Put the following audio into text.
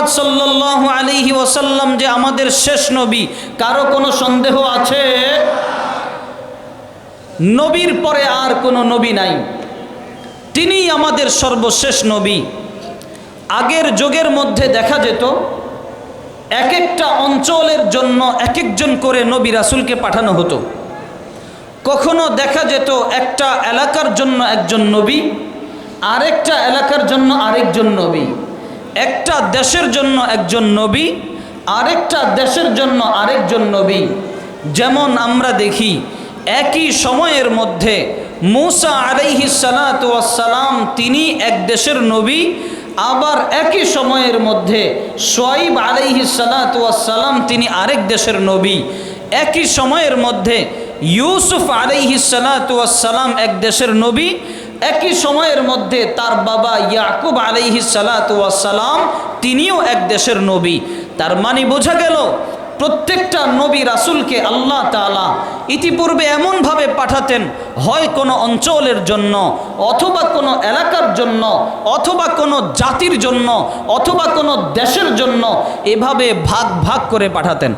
মোহাম্মদ সাল্লাল্লাহু আলাইহি ওয়াসাল্লাম যে আমাদের শেষ নবী, কারও কোনো সন্দেহ আছে? নবীর পরে আর কোনো নবী নাই। তিনিই আমাদের সর্বশেষ নবী। আগের যুগের মধ্যে দেখা যেত এক একটা অঞ্চলের জন্য এক একজন করে নবী রাসুলকে পাঠানো হতো। কখনো দেখা যেত একটা এলাকার জন্য একজন নবী, আরেকটা এলাকার জন্য আরেকজন নবী। একটা দেশের জন্য একজন নবী, আরেকটা দেশের জন্য আরেকজন নবী। যেমন আমরা দেখি, একই সময়ের মধ্যে মুসা আলাইহি সালাম তিনি এক দেশের নবী, আবার একই সময়ের মধ্যে সোয়াইব আলাইহি সালাম তিনি আরেক দেশের নবী। একই সময়ের মধ্যে ইউসুফ আলাইহি সালাম এক দেশের নবী একই সময়ের মধ্যে তার বাবা ইয়াকুব আলাইহি সালাম তিনিও এক দেশের নবী। তার মানে বোঝা গেল, প্রত্যেকটা নবী রাসুলকে আল্লাহ তালা ইতিপূর্বে এমনভাবে পাঠাতেন, হয় কোনো অঞ্চলের জন্য, অথবা কোনো এলাকার জন্য, অথবা কোনো জাতির জন্য, অথবা কোনো দেশের জন্য, এভাবে ভাগ ভাগ করে পাঠাতেন।